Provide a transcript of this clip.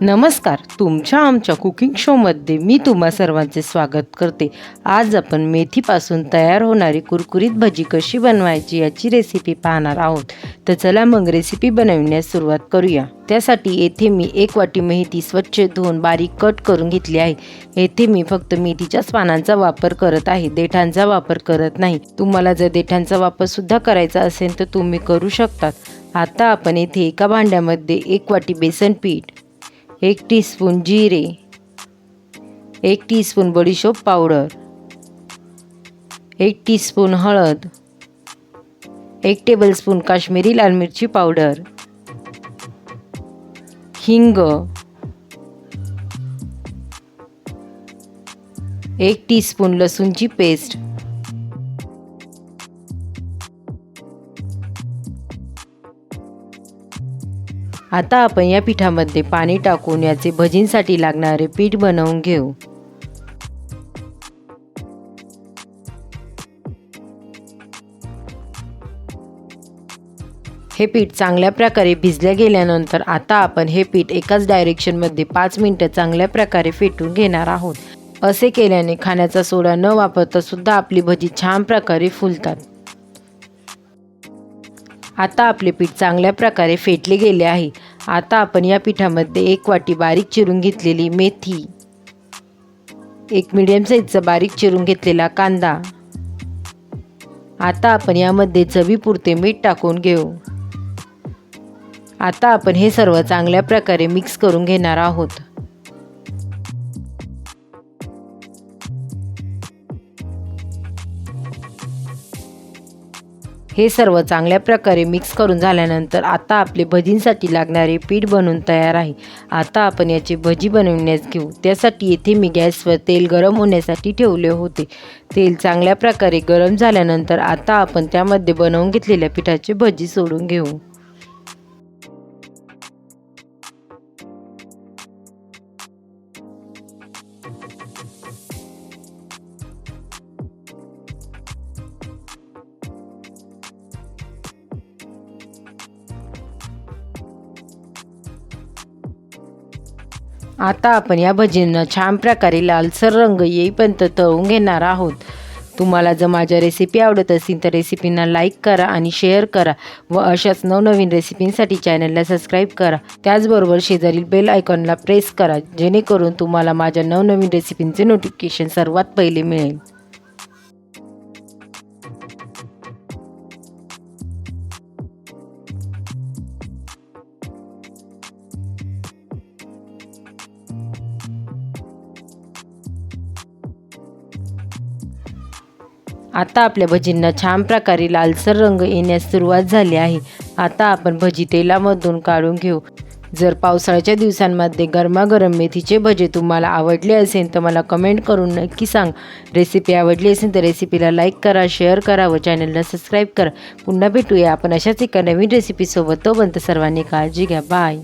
नमस्कार तुमच्या आमच्या कुकिंग शोमध्ये मी तुम्हा सर्वांचे स्वागत करते. आज आपण मेथीपासून तयार होणारी कुरकुरीत भजी कशी बनवायची याची रेसिपी पाहणार आहोत. तर चला मग रेसिपी बनवण्यास सुरुवात करूया. त्यासाठी येथे मी एक वाटी मेथी स्वच्छ धुवून बारीक कट करून घेतली आहे. येथे मी फक्त मेथीच्याच पानांचा वापर करत आहे. देठांचा वापर करत नाही. तुम्हाला जर देठांचा वापर सुद्धा करायचा असेल तर तुम्ही करू शकतात आता आपण येथे एका भांड्यामध्ये एक वाटी बेसन पीठ एक टीस्पून जिरे. एक टीस्पून बडीशोप पावडर. एक टीस्पून हळद. एक टेबलस्पून काश्मीरी लाल मिरची पावडर. हिंग. एक टीस्पून लसूणची पेस्ट आता आपण या पिठामध्ये पाणी टाकून याचे भजींसाठी लागणारे पीठ बनवून घेऊ. हे पीठ चांगल्या प्रकारे भिजल्या गेल्यानंतर आता आपण हे पीठ एकाच डायरेक्शनमध्ये पाच मिनटं चांगल्या प्रकारे फेटून घेणार आहोत. असे केल्याने खाण्याचा सोडा न वापरता सुद्धा आपली भजी छान प्रकारे फुलतात. आता आपले पीठ चांगल्या प्रकारे फेटले गेले आहे. आता आपण या पिठामध्ये एक वाटी बारीक चिरून घेतलेली मेथी एक मिडियम साईजचा बारीक चिरून घेतलेला कांदा. आता आपण यामध्ये चवीपुरते मीठ टाकून घेऊ. आता आपण हे सर्व चांगल्या प्रकारे मिक्स करून घेणार आहोत. हे सर्व चांगल्या प्रकारे मिक्स करून झाल्यानंतर आता आपले भजींसाठी लागणारे पीठ बनवून तयार आहे. आता आपण याची भजी बनवण्यास घेऊ. त्यासाठी येथे मी गॅसवर तेल गरम होण्यासाठी ठेवले होते. तेल चांगल्या प्रकारे गरम झाल्यानंतर आता आपण त्यामध्ये बनवून घेतलेल्या पिठाची भजी सोडून घेऊ. आता आपण या भजींना छान प्रकारे लालसर रंग येईपर्यंत तळून घेणार आहोत. तुम्हाला जर माझ्या रेसिपी आवडत असतील तर रेसिपींना लाईक करा आणि शेअर करा व अशाच नवनवीन रेसिपींसाठी चॅनलला सबस्क्राईब करा. त्याचबरोबर शेजारील बेल आयकॉनला प्रेस करा जेणेकरून तुम्हाला माझ्या नवनवीन रेसिपींचे नोटिफिकेशन सर्वात पहिले मिळेल. आता आपल्या भजींना छान प्रकारे लालसर रंग येण्यास सुरुवात झाली आहे. आता आपण भजी तेलामधून काढून घेऊ. जर पावसाळ्याच्या दिवसांमध्ये गरमागरम मेथीचे भजे तुम्हाला आवडले असेल तर मला कमेंट करून नक्की सांग. रेसिपी आवडली असेल तर रेसिपीला लाईक करा शेअर करा व चॅनलला सबस्क्राईब करा. पुन्हा भेटूया आपण अशाच एका नवीन रेसिपीसोबत. तोपर्यंत सर्वांनी काळजी घ्या. बाय.